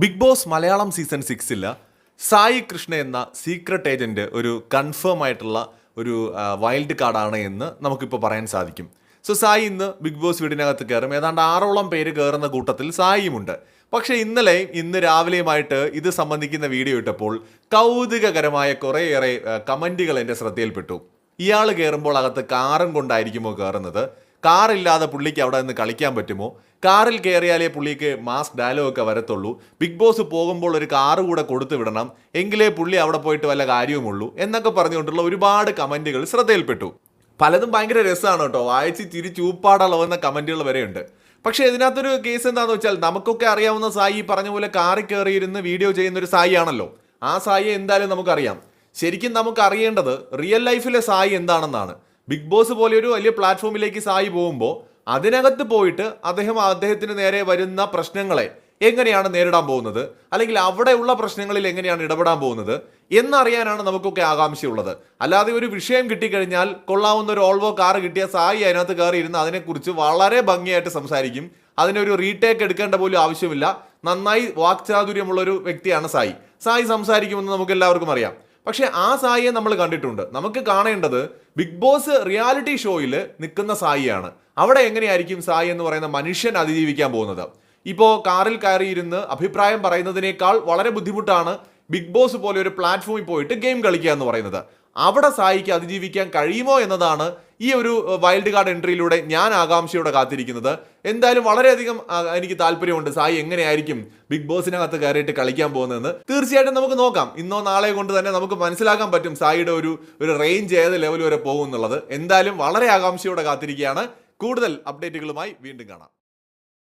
Big boss Malayalam season സിക്സിൽ സായി കൃഷ്ണ എന്ന secret agent ഒരു കൺഫേം ആയിട്ടുള്ള ഒരു വൈൽഡ് കാർഡാണ് എന്ന് നമുക്കിപ്പോൾ പറയാൻ സാധിക്കും. സോ സായി ഇന്ന് ബിഗ് ബോസ് വീടിനകത്ത് കയറും. ഏതാണ്ട് ആറോളം പേര് കയറുന്ന കൂട്ടത്തിൽ സായിയുമുണ്ട് പക്ഷേ ഇന്നലെയും ഇന്ന് രാവിലെയുമായിട്ട് ഇത് സംബന്ധിക്കുന്ന വീഡിയോ ഇട്ടപ്പോൾ കൗതുകകരമായ കുറേയേറെ കമന്റുകൾ എന്റെ ശ്രദ്ധയിൽപ്പെട്ടു. ഇയാൾ കയറുമ്പോൾ അകത്ത് കാറും കൊണ്ടായിരിക്കുമോ കയറുന്നത്? കാറില്ലാതെ പുള്ളിക്ക് അവിടെ നിന്ന് കളിക്കാൻ പറ്റുമോ? കാറിൽ കയറിയാലേ പുള്ളിക്ക് മാസ് ഡയലോഗ് ഒക്കെ വരത്തുള്ളൂ. ബിഗ് ബോസ് പോകുമ്പോൾ ഒരു കാറ് കൂടെ കൊടുത്തു വിടണം. എങ്കിലേ പുള്ളി അവിടെ പോയിട്ട് വല്ല കാര്യവുമുള്ളൂ എന്നൊക്കെ പറഞ്ഞുകൊണ്ടുള്ള ഒരുപാട് കമന്റുകൾ ശ്രദ്ധയിൽപ്പെട്ടു. പലതും ഭയങ്കര രസമാണ് കേട്ടോ. വായിച്ച് ചിരി കമന്റുകൾ വരെയുണ്ട്. പക്ഷേ ഇതിനകത്തൊരു കേസ് എന്താണെന്ന് വെച്ചാൽ നമുക്കൊക്കെ അറിയാവുന്ന സായി പറഞ്ഞ പോലെ കാറിൽ കയറിയിരുന്ന് വീഡിയോ ചെയ്യുന്ന ഒരു സായി ആണല്ലോ ആ സായി എന്തായാലും നമുക്കറിയാം. ശരിക്കും നമുക്ക് അറിയേണ്ടത് റിയൽ ലൈഫിലെ സായി എന്താണെന്നാണ്. ബിഗ് ബോസ് പോലെ ഒരു വലിയ പ്ലാറ്റ്ഫോമിലേക്ക് സായി പോകുമ്പോൾ അതിനകത്ത് പോയിട്ട് അദ്ദേഹം അദ്ദേഹത്തിന് നേരെ വരുന്ന പ്രശ്നങ്ങളെ എങ്ങനെയാണ് നേരിടാൻ പോകുന്നത്? അല്ലെങ്കിൽ അവിടെയുള്ള പ്രശ്നങ്ങളിൽ എങ്ങനെയാണ് ഇടപെടാൻ പോകുന്നത്? എന്നറിയാനാണ് നമുക്കൊക്കെ ആകാംക്ഷയുള്ളത്. അല്ലാതെ ഒരു വിഷയം കിട്ടിക്കഴിഞ്ഞാൽ കൊള്ളാവുന്ന ഒരു ഓൾവോ കാർ കിട്ടിയ സായി അതിനകത്ത് കയറി അതിനെക്കുറിച്ച് വളരെ ഭംഗിയായിട്ട് സംസാരിക്കും. അതിനൊരു റീടേക്ക് എടുക്കേണ്ട പോലും ആവശ്യമില്ല. നന്നായി വാക്ചാതുര്യമുള്ള ഒരു വ്യക്തിയാണ് സായി. സായി സംസാരിക്കുമെന്ന് നമുക്ക് എല്ലാവർക്കും അറിയാം. പക്ഷെ ആ സായിയെ നമ്മൾ കണ്ടിട്ടുണ്ട്. നമുക്ക് കാണേണ്ടത് ബിഗ് ബോസ് റിയാലിറ്റി ഷോയിൽ നിൽക്കുന്ന സായിയാണ്. അവിടെ എങ്ങനെയായിരിക്കും സായി എന്ന് പറയുന്ന മനുഷ്യൻ അതിജീവിക്കാൻ പോകുന്നത്? ഇപ്പോൾ കാറിൽ കയറിയിരുന്ന് അഭിപ്രായം പറയുന്നതിനേക്കാൾ വളരെ ബുദ്ധിമുട്ടാണ് ബിഗ് ബോസ് പോലെ ഒരു പ്ലാറ്റ്ഫോമിൽ പോയിട്ട് ഗെയിം കളിക്കുക എന്ന് പറയുന്നത്. അവിടെ സായിക്ക് അതിജീവിക്കാൻ കഴിയുമോ എന്നതാണ് ഈ ഒരു വൈൽഡ് കാർഡ് എൻട്രിയിലൂടെ ഞാൻ ആകാംക്ഷയോടെ കാത്തിരിക്കുന്നത്. എന്തായാലും വളരെയധികം എനിക്ക് താല്പര്യമുണ്ട് സായി എങ്ങനെയായിരിക്കും ബിഗ് ബോസിനകത്ത് കയറിയിട്ട് കളിക്കാൻ പോകുന്നതെന്ന്. തീർച്ചയായിട്ടും നമുക്ക് നോക്കാം. ഇന്നോ നാളെ കൊണ്ട് തന്നെ നമുക്ക് മനസ്സിലാക്കാൻ പറ്റും സായിയുടെ ഒരു ഒരു റേഞ്ച് ഏത് ലെവൽ വരെ പോകും എന്നുള്ളത്. എന്തായാലും വളരെ ആകാംക്ഷയോടെ കാത്തിരിക്കുകയാണ്. കൂടുതൽ അപ്ഡേറ്റുകളുമായി വീണ്ടും കാണാം.